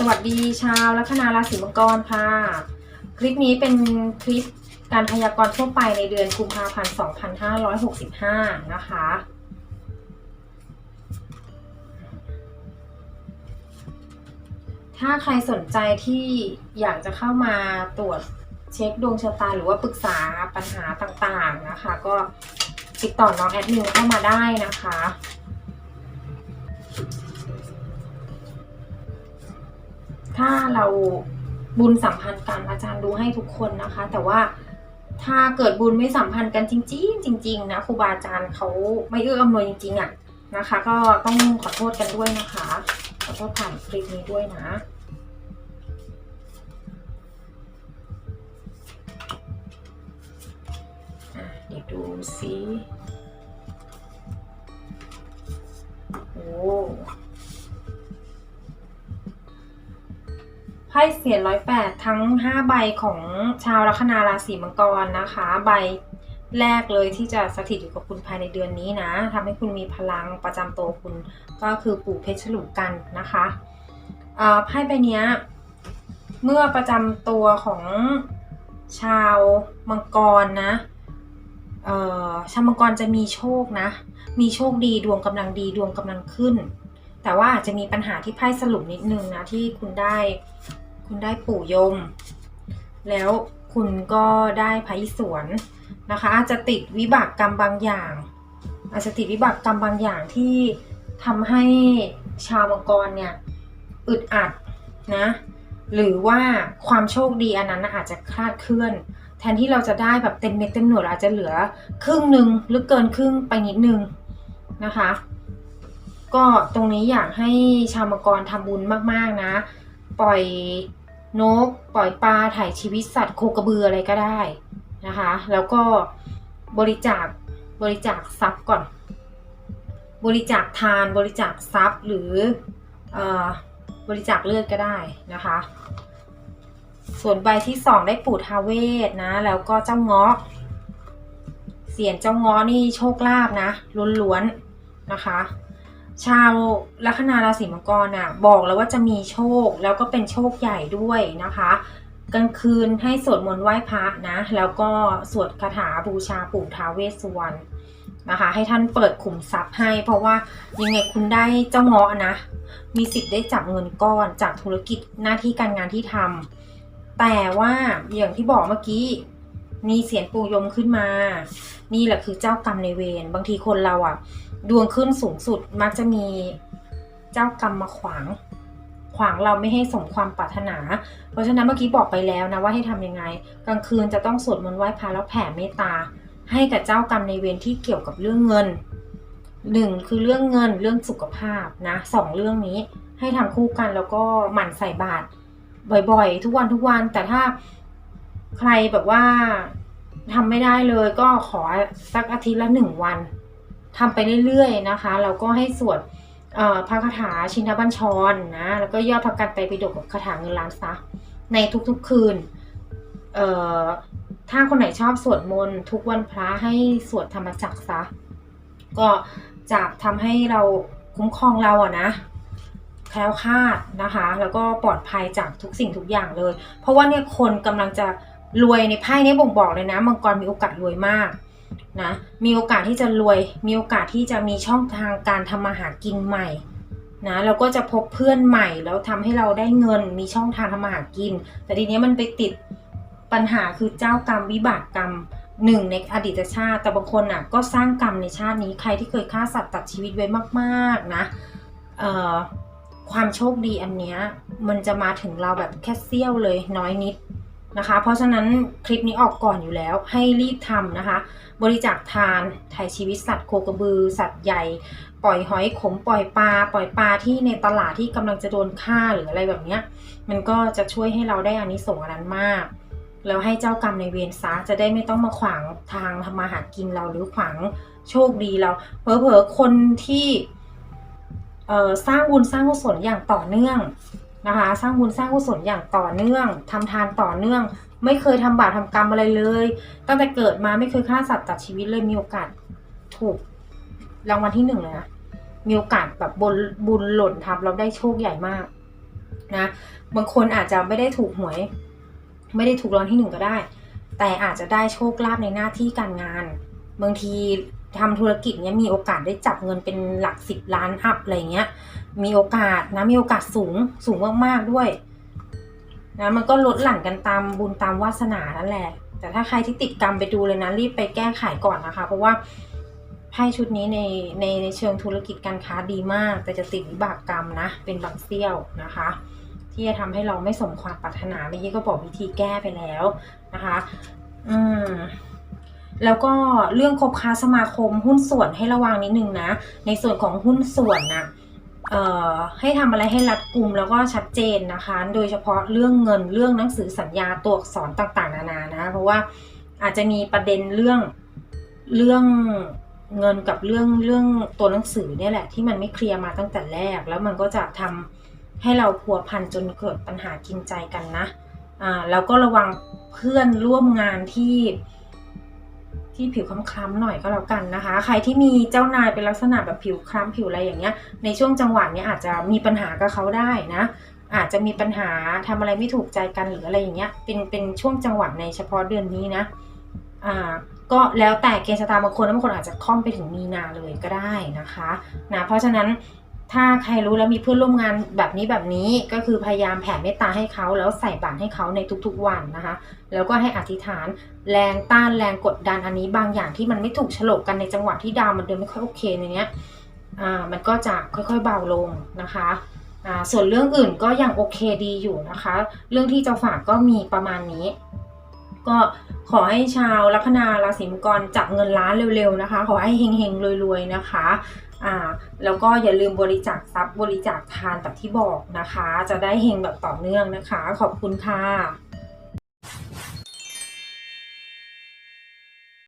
สวัสดีชาวลัคนาราศีมังกรค่ะ คลิปนี้เป็นคลิปการพยากรณ์ทั่วไปในเดือนกุมภาพันธ์ 2565 นะคะ ถ้าใครสนใจที่อยากจะเข้ามาตรวจเช็คดวงชะตาหรือว่าปรึกษาปัญหาต่างๆนะคะ ก็ติดต่อน้องแอดมินเข้ามาได้นะคะ ถ้าเราบุญสัมพันธ์กันอาจารย์ดูให้ทุกคนนะคะ แต่ว่าถ้าเกิดบุญไม่สัมพันธ์กันจริง ๆ จริง ๆ นะครูบาอาจารย์เขาไม่เอื้ออำนวยจริงๆอะนะคะ ก็ต้องขอโทษกันด้วยนะคะ ขอโทษผ่านคลิปนี้ด้วยนะอะเดี๋ยวดูซิโอ้ พ่เสียร้อยแปดทั้งห้าใบของชาวลัคนาราศีมังกรนะคะ ใบแรกเลยที่จะสถิตอยู่กับคุณภายในเดือนนี้นะทำให้คุณมีพลังประจำตัวคุณก็คือปู่เพชรฉลุกันนะคะไพ่ใบนี้เมื่อประจำตัวของชาวมังกรนะชาวมังกรจะมีโชคนะ มีโชคดีดวงกำลังดีดวงกำลังขึ้น แต่ว่าอาจจะมีปัญหาที่ไพ่สรุปนิดนึงนะที่คุณได้ คุณได้ปู่ยม แล้วคุณก็ได้พระอิศวรนะคะ อาจจะติดวิบากกรรมบางอย่าง อาจจะติดวิบากกรรมบางอย่างที่ทำให้ชาวมังกรเนี่ยอึดอัดนะหรือว่าความโชคดีอันนั้นอาจจะคลาดเคลื่อน แทนที่เราจะได้แบบเต็มเม็ดเต็มหน่วยอาจจะเหลือครึ่งหนึ่งหรือเกินครึ่งไปนิดนึงนะคะ ก็ตรงนี้อยากให้ชาวมังกรทำบุญมากๆนะ ปล่อยนก ปล่อยปลาถ่ายชีวิตสัตว์โคกระบืออะไรก็ได้นะคะ แล้วก็บริจาคบริจาคทรัพย์ก่อน บริจาคทานบริจาคทรัพย์หรือเออบริจาคเลือดก็ได้นะคะ ส่วนใบที่สองได้ปู่ทาเวศนะ แล้วก็เจ้าเงาะเสียนเจ้าเงาะนี่โชคลาภนะล้วนๆนะคะ ชาวลัคนาราศีมังกรน่ะบอกแล้วว่าจะมีโชคแล้วก็เป็นโชคใหญ่ด้วยนะคะกลางคืนให้สวดมนต์ไหว้พระนะ แล้วก็สวดคาถาบูชาปู่ท้าเวสสุวรรณนะคะ ให้ท่านเปิดขุมทรัพย์ให้ เพราะว่ายังไงคุณได้เจ้าเงาะนะ มีสิทธิ์ได้จับเงินก้อนจากธุรกิจหน้าที่การงานที่ทำแต่ว่าอย่างที่บอกเมื่อกี้ มีเสียงปู่ยมขึ้นมา นี่แหละคือเจ้ากรรมในเวร บางทีคนเราอะดวงขึ้นสูงสุดมักจะมีเจ้ากรรมมาขวาง ขวางเราไม่ให้สมความปรารถนา เพราะฉะนั้นเมื่อกี้บอกไปแล้วนะว่าให้ทำยังไง กลางคืนจะต้องสวดมนต์ไหว้พระแล้วแผ่เมตตา ให้กับเจ้ากรรมในเวรที่เกี่ยวกับเรื่องเงินหนึ่งคือเรื่องเงินเรื่องสุขภาพนะสองเรื่องนี้ให้ทำคู่กันแล้วก็หมั่นใส่บาตรบ่อยๆ ทุกวันทุกวันแต่ถ้า ใครแบบว่าทำไม่ได้เลยก็ขอสักอาทิตย์ละหนึ่งวันทำไปเรื่อยๆนะคะแล้วก็ให้สวดพระคาถาชินบัญชรนะ แล้วก็ย่อพระกันไตรปิฎกกับคาถาเงินล้านซะในทุกๆคืนเอ่อถ้าคนไหนชอบสวดมนต์ทุกวันพระให้สวดธรรมจักรซะก็จะทำให้เราคุ้มครองเราอะนะแคล้วคลาดนะคะ แล้วก็ปลอดภัยจากทุกสิ่งทุกอย่างเลย เพราะว่าเนี่ยคนกำลังจะ รวยในไพ่เนี้บ่งบอกเลยนะ มังกรมีโอกาสรวยมากนะมีโอกาสที่จะรวย มีโอกาสที่จะมีช่องทางการทำมาหากินใหม่นะแล้วก็จะพบเพื่อนใหม่แล้วทำให้เราได้เงินมีช่องทางทำมาหากิน แต่ทีนี้มันไปติดปัญหาคือเจ้ากรรมวิบากกรรมหนึ่งในอดีตชาติ แต่บางคนอะก็สร้างกรรมในชาตินี้ใครที่เคยฆ่าสัตว์ตัดชีวิตไว้มากๆนะเอ่อความโชคดีอันเนี้ยมันจะมาถึงเราแบบแค่เสี้ยวเลยน้อยนิด นะคะ เพราะฉะนั้นคลิปนี้ออกก่อนอยู่แล้วให้รีบทำนะคะ บริจาคทานถ่ายชีวิตสัตว์โคกระบือ สัตว์ใหญ่ ปล่อยหอยขมปล่อยปลาปล่อยปลาที่ในตลาดที่กำลังจะโดนฆ่าหรืออะไรแบบนี้มันก็จะช่วยให้เราได้อานิสงส์อันนั้นมากแล้วให้เจ้ากรรมในเวรซะจะได้ไม่ต้องมาขวางทางทำมาหากินเราหรือขวางโชคดีเราเผลอคนที่สร้างบุญสร้างกุศลอย่างต่อเนื่อง นะคะ สร้างบุญสร้างกุศลอย่างต่อเนื่องทำทานต่อเนื่อง ไม่เคยทำบาปทำกรรมอะไรเลย ตั้งแต่เกิดมาไม่เคยฆ่าสัตว์ตัดชีวิตเลยมีโอกาสถูกรางวัลที่หนึ่งเลยนะมีโอกาสแบบบนบุญหล่นทับเราได้โชคใหญ่มากนะบางคนอาจจะไม่ได้ถูกหวย ไม่ได้ถูกรางวัลที่หนึ่งก็ได้ แต่อาจจะได้โชคลาภในหน้าที่การงาน บางที ทำธุรกิจเนี้ยมีโอกาสได้จับเงินเป็นหลักสิบล้านอัพอะไรเงี้ย มีโอกาสนะ มีโอกาสสูงสูงมากๆด้วยนะมันก็ลดหลั่นกันตามบุญตามวาสนานั่นแหละ แต่ถ้าใครที่ติดกรรมไปดูเลยนะ รีบไปแก้ไขก่อนนะคะ เพราะว่าไพ่ชุดนี้ในในในเชิงธุรกิจการค้าดีมาก แต่จะติดวิบากกรรมนะ เป็นบางเสี้ยวนะคะ ที่จะทำให้เราไม่สมความปรารถนาเมื่อกี้ก็บอกวิธีแก้ไปแล้วนะคะ อืม แล้วก็เรื่องคบค้าสมาคมหุ้นส่วนให้ระวังนิดนึงนะ ในส่วนของหุ้นส่วนนะเอ่อให้ทำอะไรให้รัดกุมแล้วก็ชัดเจนนะคะ โดยเฉพาะเรื่องเงินเรื่องหนังสือสัญญาตัวอักษรต่างๆ นานานะ เพราะว่าอาจจะมีประเด็นเรื่องเรื่องเงินกับเรื่องเรื่องตัวหนังสือเนี่ยแหละ ที่มันไม่เคลียร์มาตั้งแต่แรก แล้วมันก็จะทำให้เราพัวพันจนเกิดปัญหากินใจกันนะอ่าแล้วก็ระวังเพื่อนร่วมงานที่ ที่ผิวคล้ำๆหน่อยก็แล้วกันนะคะ ใครที่มีเจ้านายเป็นลักษณะแบบผิวคล้ำผิวอะไรอย่างเงี้ย ในช่วงจังหวะนี้อาจจะมีปัญหากับเขาได้นะ อาจจะมีปัญหาทำอะไรไม่ถูกใจกันหรืออะไรอย่างเงี้ย เป็นเป็นช่วงจังหวะในเฉพาะเดือนนี้นะ อ่า ก็แล้วแต่เกณฑ์ชะตาบางคนบางคนอาจจะค่อมไปถึงมีนาเลยก็ได้นะคะ นะ เพราะฉะนั้น ถ้าใครรู้แล้วมีเพื่อนร่วมงานแบบนี้แบบนี้ก็คือพยายามแผ่เมตตาให้เขาแล้วใส่บาตรให้เขาในทุกๆวันนะคะ แล้วก็ให้อธิษฐานแรงต้านแรงกดดันอันนี้บางอย่างที่มันไม่ถูกฉลกกันในจังหวะที่ดาวมันเดินไม่ค่อยโอเคในเนี้ยอ่ามันก็จะค่อยๆเบาลงนะคะอ่าส่วนเรื่องอื่นก็ยังโอเคดีอยู่นะคะ เรื่องที่จะฝากก็มีประมาณนี้ ก็ขอให้ชาวลัคนาราศีมังกรจับเงินล้านเร็วๆนะคะ ขอให้เฮงๆรวยๆนะคะอ่าแล้วก็อย่าลืมบริจาคทรัพย์บริจาคทานแบบที่บอกนะคะ จะได้เฮงแบบต่อเนื่องนะคะ ขอบคุณค่ะ